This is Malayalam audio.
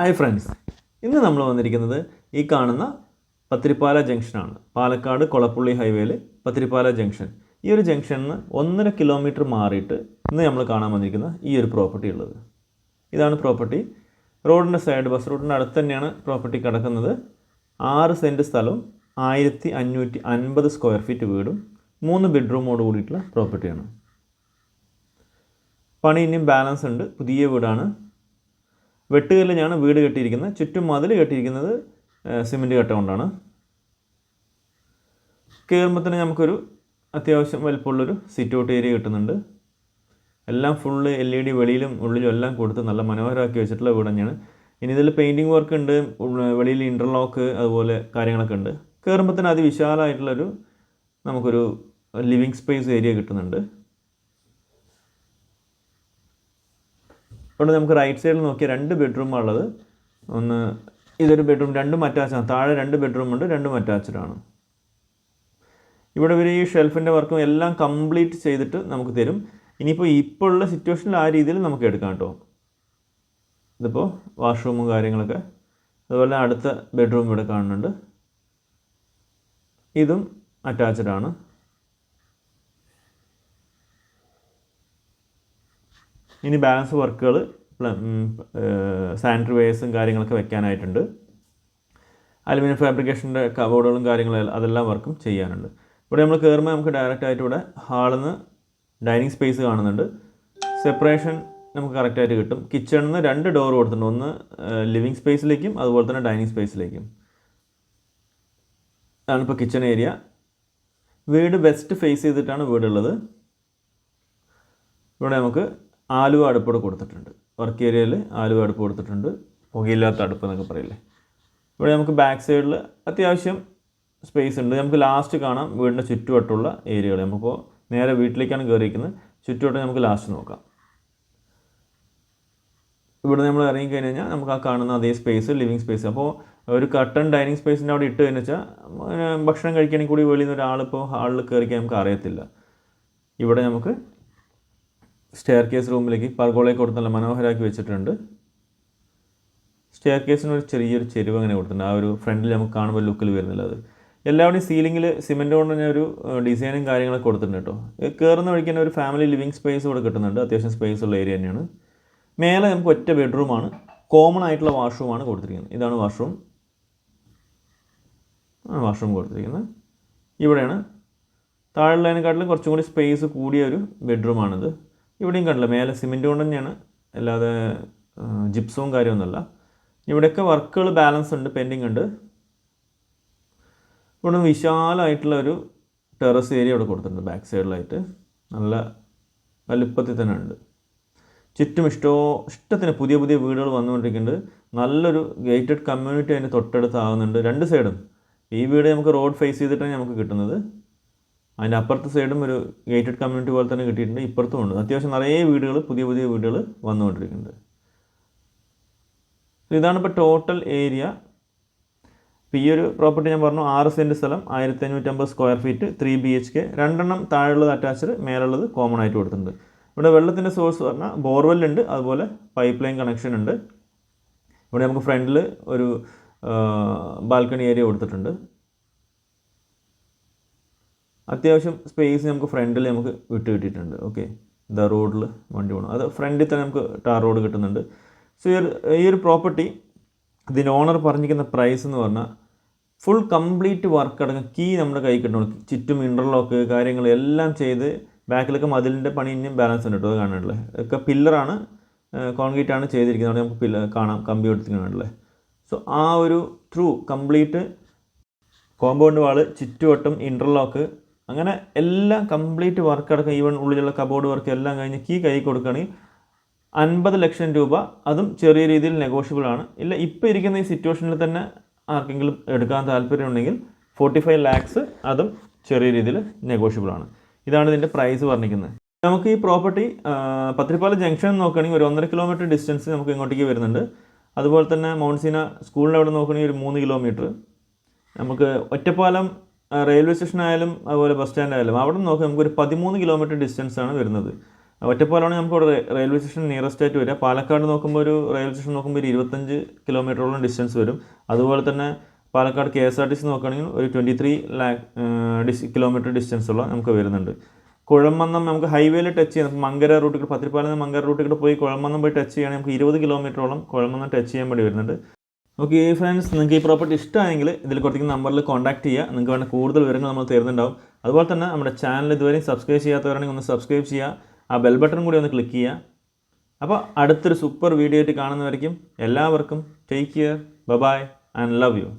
ഹായ് ഫ്രണ്ട്സ് ഇന്ന് നമ്മൾ വന്നിരിക്കുന്നത് ഈ കാണുന്ന പത്തിരിപ്പാല ജംഗ്ഷനാണ്. പാലക്കാട് കൊളപ്പുള്ളി ഹൈവേയിൽ പത്തിരിപ്പാല ജംഗ്ഷൻ. ഈ ഒരു ജംഗ്ഷനിൽ നിന്ന് ഒന്നര കിലോമീറ്റർ മാറിയിട്ട് ഇന്ന് നമ്മൾ കാണാൻ വന്നിരിക്കുന്ന ഈ ഒരു പ്രോപ്പർട്ടി ഉള്ളത്. ഇതാണ് പ്രോപ്പർട്ടി റോഡിന്റെ സൈഡ് ബസ് റോഡിന്റെ അടുത്ത് തന്നെയാണ് പ്രോപ്പർട്ടി കിടക്കുന്നത്. ആറ് സെന്റ് സ്ഥലവും ആയിരത്തി അഞ്ഞൂറ്റി അൻപത് സ്ക്വയർ ഫീറ്റ് വീടും മൂന്ന് ബെഡ്റൂമോട് കൂടിയിട്ടുള്ള പ്രോപ്പർട്ടിയാണ് പണി ഇനിയും ബാലൻസ് ഉണ്ട്. പുതിയ വീടാണ്. വെട്ടുകല്ലിലാണ് വീട് കെട്ടിയിരിക്കുന്നത്. ചുറ്റും മതിൽ കെട്ടിയിരിക്കുന്നത് സിമെന്റ് കട്ട കൊണ്ടാണ്. കയറുമ്പോൾ നമുക്കൊരു അത്യാവശ്യം വലിപ്പമുള്ളൊരു സിറ്റ് ഔട്ട് ഏരിയ കിട്ടുന്നുണ്ട്. എല്ലാം ഫുള്ള് എൽ ഇ ഡി വെളിയിലും ഉള്ളിലും എല്ലാം കൊടുത്ത് നല്ല മനോഹരമാക്കി വെച്ചിട്ടുള്ള വീട് തന്നെയാണ്. ഇനി ഇതിൽ പെയിന്റിങ് വർക്ക് ഉണ്ട് വെളിയിൽ ഇന്റർലോക്ക് അതുപോലെ കാര്യങ്ങളൊക്കെ ഉണ്ട്. കയറുമ്പോൾ തന്നെ അതിവിശാലമായിട്ടുള്ളൊരു നമുക്കൊരു ലിവിങ് സ്പേസ് ഏരിയ കിട്ടുന്നുണ്ട്. ഇവിടെ നമുക്ക് റൈറ്റ് സൈഡിൽ നോക്കിയാൽ രണ്ട് ബെഡ്റൂം ഉള്ളത്. ഒന്ന് ഇതൊരു ബെഡ്റൂം രണ്ടും അറ്റാച്ചാണ് താഴെ രണ്ട് ബെഡ്റൂം ഉണ്ട് രണ്ടും അറ്റാച്ച്ഡാണ് ഇവിടെ ഇവർ ഈ ഷെൽഫിന്റെ വർക്കും എല്ലാം കംപ്ലീറ്റ് ചെയ്തിട്ട് നമുക്ക് തരും. ഇനിയിപ്പോൾ ഇപ്പോൾ ഉള്ള സിറ്റുവേഷനിൽ ആ രീതിയിൽ നമുക്ക് എടുക്കാം കേട്ടോ. ഇതിപ്പോൾ വാഷ്റൂമും കാര്യങ്ങളൊക്കെ. അതുപോലെ അടുത്ത ബെഡ്റൂം ഇവിടെ കാണുന്നുണ്ട്. ഇതും അറ്റാച്ച്ഡ് ആണ്. ഇനി ബാലൻസ് വർക്കുകൾ സാനിറ്ററി വേഴ്സും കാര്യങ്ങളൊക്കെ വെക്കാനായിട്ടുണ്ട്. അലുമിനിയം ഫാബ്രിക്കേഷന്റെ കബോർഡുകളും കാര്യങ്ങളും അതെല്ലാം വർക്കും ചെയ്യാനുണ്ട്. ഇവിടെ നമ്മൾ കയറുമ്പോൾ നമുക്ക് ഡയറക്റ്റ് ആയിട്ട് ഇവിടെ ഹാളിൽ നിന്ന് ഡൈനിങ് സ്പേസ് കാണുന്നുണ്ട്. സെപ്പറേഷൻ നമുക്ക് കറക്റ്റായിട്ട് കിട്ടും. കിച്ചണിൽ നിന്ന് രണ്ട് ഡോർ കൊടുത്തിട്ടുണ്ട്. ഒന്ന് ലിവിങ് സ്പേസിലേക്കും അതുപോലെ തന്നെ ഡൈനിങ് സ്പേസിലേക്കും അതാണ് ഇപ്പോൾ കിച്ചൺ ഏരിയ വീട് വെസ്റ്റ് ഫേസ് ചെയ്തിട്ടാണ് വീടുള്ളത്. ഇവിടെ നമുക്ക് ആലുവ അടുപ്പോടെ കൊടുത്തിട്ടുണ്ട്. വർക്ക് ഏരിയയിൽ ആലുവ അടുപ്പ് കൊടുത്തിട്ടുണ്ട്. പുകയില്ലാത്ത അടുപ്പ് എന്നൊക്കെ പറയില്ലേ? ഇവിടെ നമുക്ക് ബാക്ക് സൈഡിൽ അത്യാവശ്യം സ്പേസ് ഉണ്ട്. നമുക്ക് ലാസ്റ്റ് കാണാം വീടിന്റെ ചുറ്റുവട്ടമുള്ള ഏരിയകൾ. നമുക്കിപ്പോൾ നേരെ വീട്ടിലേക്കാണ് കയറിയിരിക്കുന്നത് ചുറ്റുവട്ടം നമുക്ക് ലാസ്റ്റ് നോക്കാം. ഇവിടെ നമ്മൾ ഇറങ്ങി കഴിഞ്ഞ് കഴിഞ്ഞാൽ നമുക്ക് ആ കാണുന്ന അതേ സ്പേസ് ലിവിങ് സ്പേസ് അപ്പോൾ ഒരു കട്ടൺ ഡൈനിങ് സ്പേസിന്റെ അവിടെ ഇട്ട് കഴിഞ്ഞ് വെച്ചാൽ ഭക്ഷണം കഴിക്കണമെങ്കിൽ കൂടി വെളിയിൽ നിന്ന് ഒരാളിപ്പോൾ ഹാളിൽ കയറിക്കാൻ നമുക്ക് അറിയത്തില്ല. ഇവിടെ നമുക്ക് സ്റ്റെയർ കേസ് റൂമിലേക്ക് പർഗോളയെ കൊടുത്ത് നല്ല മനോഹരമാക്കി വെച്ചിട്ടുണ്ട്. സ്റ്റെയർ കേസിന് ഒരു ചെറിയൊരു ചെരുവ് അങ്ങനെ കൊടുത്തിട്ടുണ്ട്. ആ ഒരു ഫ്രണ്ടിൽ നമുക്ക് കാണുമ്പോൾ ലുക്കിൽ വരുന്നില്ല അത്. എല്ലാവരുടെയും സീലിംഗിൽ സിമെന്റ് കൊണ്ട് തന്നെ ഒരു ഡിസൈനും കാര്യങ്ങളൊക്കെ കൊടുത്തിട്ടുണ്ട് കേട്ടോ. കയറുന്ന വഴിക്ക് തന്നെ ഒരു ഫാമിലി ലിവിങ് സ്പേസ് ഇവിടെ കിട്ടുന്നുണ്ട്. അത്യാവശ്യം സ്പേസ് ഉള്ള ഏരിയ തന്നെയാണ്. മേലെ നമുക്ക് ഒറ്റ ബെഡ്റൂമാണ് കോമൺ ആയിട്ടുള്ള വാഷ്റൂമാണ് കൊടുത്തിരിക്കുന്നത്. ഇതാണ് വാഷ്റൂം വാഷ്റൂം കൊടുത്തിരിക്കുന്നത്. ഇവിടെയാണ്. താഴെയുള്ളതിനെക്കാട്ടിലും കുറച്ചും കൂടി സ്പേസ് കൂടിയ ഒരു ബെഡ്റൂമാണിത് ഇവിടെയും കണ്ടില്ല. മേലെ സിമെന്റ് കൊണ്ട് തന്നെയാണ്. അല്ലാതെ ജിപ്സവും കാര്യമൊന്നുമല്ല. ഇവിടെയൊക്കെ വർക്കുകൾ ബാലൻസ് ഉണ്ട് പെൻഡിങ് ഉണ്ട്. ഇവിടെ വിശാലമായിട്ടുള്ള ഒരു ടെറസ് ഏരിയ ഇവിടെ കൊടുത്തിട്ടുണ്ട് ബാക്ക് സൈഡിലായിട്ട്. നല്ല വലുപ്പത്തിൽ തന്നെ ഉണ്ട്. ചുറ്റും ഇഷ്ടോ ഇഷ്ടത്തിന് പുതിയ പുതിയ വീടുകൾ വന്നുകൊണ്ടിരിക്കുന്നുണ്ട്. നല്ലൊരു ഗേറ്റഡ് കമ്മ്യൂണിറ്റി അതിന്റെ തൊട്ടടുത്താകുന്നുണ്ട് രണ്ട് സൈഡും. ഈ വീട് നമുക്ക് റോഡ് ഫേസ് ചെയ്തിട്ടാണ് നമുക്ക് കിട്ടുന്നത്. അതിന്റെ അപ്പുറത്തെ സൈഡും ഒരു ഗേറ്റഡ് കമ്മ്യൂണിറ്റി പോലെ തന്നെ കിട്ടിയിട്ടുണ്ട്. ഇപ്പുറത്തും ഉണ്ട്. അത്യാവശ്യം നിറയെ വീടുകൾ പുതിയ പുതിയ വീടുകൾ വന്നുകൊണ്ടിരിക്കുന്നുണ്ട്. ഇതാണ് ഇപ്പോൾ ടോട്ടൽ ഏരിയ ഇപ്പോൾ ഈ ഒരു പ്രോപ്പർട്ടി ഞാൻ പറഞ്ഞു ആറ് സെന്റ് സ്ഥലം ആയിരത്തി അഞ്ഞൂറ്റമ്പത് square feet three B H K രണ്ടെണ്ണം താഴെയുള്ളത് അറ്റാച്ച്ഡ് മേലുള്ളത് കോമൺ ആയിട്ട് കൊടുത്തിട്ടുണ്ട്. ഇവിടെ വെള്ളത്തിന്റെ സോഴ്സ് പറഞ്ഞാൽ ബോർവെൽ ഉണ്ട് അതുപോലെ പൈപ്പ് ലൈൻ കണക്ഷൻ ഉണ്ട്. ഇവിടെ നമുക്ക് ഫ്രണ്ടിൽ ഒരു ബാൽക്കണി ഏരിയ കൊടുത്തിട്ടുണ്ട്. അത്യാവശ്യം സ്പേസ് നമുക്ക് ഫ്രണ്ടിൽ നമുക്ക് വിട്ട് കിട്ടിയിട്ടുണ്ട്. ഓക്കെ ദ റോഡിൽ വണ്ടി പോകണം അത് ഫ്രണ്ടിൽ തന്നെ നമുക്ക് ടാർ റോഡ് കിട്ടുന്നുണ്ട്. സോ ഈ ഒരു പ്രോപ്പർട്ടി ഇതിന്റെ ഓണർ പറഞ്ഞിരിക്കുന്ന പ്രൈസ് എന്ന് പറഞ്ഞാൽ ഫുൾ കംപ്ലീറ്റ് വർക്ക് അടങ്ങും കീ നമ്മുടെ കൈ കിട്ടണം. ചുറ്റും ഇന്റർലോക്ക് കാര്യങ്ങൾ എല്ലാം ചെയ്ത് ബാക്കിലൊക്കെ മതിലിന്റെ പണി ഇനിയും ബാലൻസ് ഉണ്ട് കേട്ടോ. അത് കാണാനുള്ളത്. ഒക്കെ പില്ലറാണ് കോൺക്രീറ്റ് ആണ് ചെയ്തിരിക്കുന്നത്. അവിടെ നമുക്ക് പില്ല കാണാം. കമ്പി കാണാനുള്ളത്. സോ ആ ഒരു ത്രൂ കംപ്ലീറ്റ് കോമ്പൗണ്ട് വാൾ ചുറ്റുവട്ടം ഇന്റർലോക്ക് അങ്ങനെ എല്ലാം കംപ്ലീറ്റ് വർക്ക് അടക്കം ഈവൻ ഉള്ളിലുള്ള കബോർഡ് വർക്ക് എല്ലാം കഴിഞ്ഞ് കീ കൈ കൊടുക്കുകയാണെങ്കിൽ അൻപത് ലക്ഷം രൂപ അതും ചെറിയ രീതിയിൽ നെഗോഷ്യബിൾ ആണ്. ഇല്ല ഇപ്പോൾ ഇരിക്കുന്ന ഈ സിറ്റുവേഷനിൽ തന്നെ ആർക്കെങ്കിലും എടുക്കാൻ താല്പര്യമുണ്ടെങ്കിൽ ഫോർട്ടി ഫൈവ് ലാക്സ് അതും ചെറിയ രീതിയിൽ നെഗോഷ്യബിൾ ആണ്. ഇതാണ് ഇതിന്റെ പ്രൈസ് പറഞ്ഞിരിക്കുന്നത്. നമുക്ക് ഈ പ്രോപ്പർട്ടി പത്തിരിപ്പാല ജംഗ്ഷൻ നോക്കുകയാണെങ്കിൽ ഒരു ഒന്നര കിലോമീറ്റർ ഡിസ്റ്റൻസ് നമുക്ക് ഇങ്ങോട്ടേക്ക് വരുന്നുണ്ട്. അതുപോലെ തന്നെ മൗൺസീന സ്കൂളിന്റെ അവിടെ നോക്കുകയാണെങ്കിൽ ഒരു മൂന്ന് കിലോമീറ്റർ നമുക്ക് ഒറ്റപ്പാലം റെയിൽവേ സ്റ്റേഷൻ ആയാലും അതുപോലെ ബസ് സ്റ്റാൻഡ് ആയാലും അവിടെ നിന്ന് നമുക്ക് നമുക്കൊരു പതിമൂന്ന് കിലോമീറ്റർ ഡിസ്റ്റൻസ് ആണ് വരുന്നത്. ഒറ്റപ്പാലാണ് നമുക്ക് ഇവിടെ റെയിൽവേ സ്റ്റേഷൻ നിയറസ്റ്റ് ആയിട്ട് വരിക. പാലക്കാട് നോക്കുമ്പോൾ ഒരു റെയിൽവേ സ്റ്റേഷൻ നോക്കുമ്പോൾ ഒരു ഇരുപത്തഞ്ച് കിലോമീറ്ററോളം ഡിസ്റ്റൻസ് വരും. അതുപോലെ തന്നെ Palakkad K S R T C നോക്കുകയാണെങ്കിൽ ഒരു ട്വന്റി ത്രീ ലാക്ക് ഡിസ് കിലോമീറ്റർ ഡിസ്റ്റൻസുള്ള നമുക്ക് വരുന്നുണ്ട്. കുഴമന്നം നമുക്ക് ഹൈവേയിൽ ടച്ച് ചെയ്യാം. നമുക്ക് മങ്കര റൂട്ടിൽ പത്തിരിപ്പാലം മങ്കര റൂട്ടിൽ പോയി കുഴമന്നം പോയി ടച്ച് ചെയ്യുകയാണെങ്കിൽ നമുക്ക് ഇരുപത് കിലോമീറ്ററോളം കുഴമന്നം ടച്ച് ചെയ്യാൻ വേണ്ടി വരുന്നുണ്ട്. ഓക്കെ ഫ്രണ്ട്സ് നിങ്ങൾക്ക് ഈ പ്രോപ്പർട്ടി ഇഷ്ടമായെങ്കിൽ ഇതിൽ കൊടുത്തിരിക്കുന്ന നമ്പറിൽ കോൺടാക്ട് ചെയ്യുക. നിങ്ങൾക്ക് വേണ്ട കൂടുതൽ വിവരങ്ങൾ നമ്മൾ തരുന്നുണ്ടാവും. അതുപോലെ തന്നെ നമ്മുടെ ചാനൽ ഇതുവരെയും സബ്സ്ക്രൈബ് ചെയ്യാത്തവരാണെങ്കിൽ ഒന്ന് സബ്സ്ക്രൈബ് ചെയ്യുക. ആ ബെൽ ബട്ടൺ കൂടി ഒന്ന് ക്ലിക്ക് ചെയ്യുക. അപ്പോൾ അടുത്തൊരു സൂപ്പർ വീഡിയോ ആയിട്ട് കാണുന്നവരേക്കും എല്ലാവർക്കും take care bye bye and love you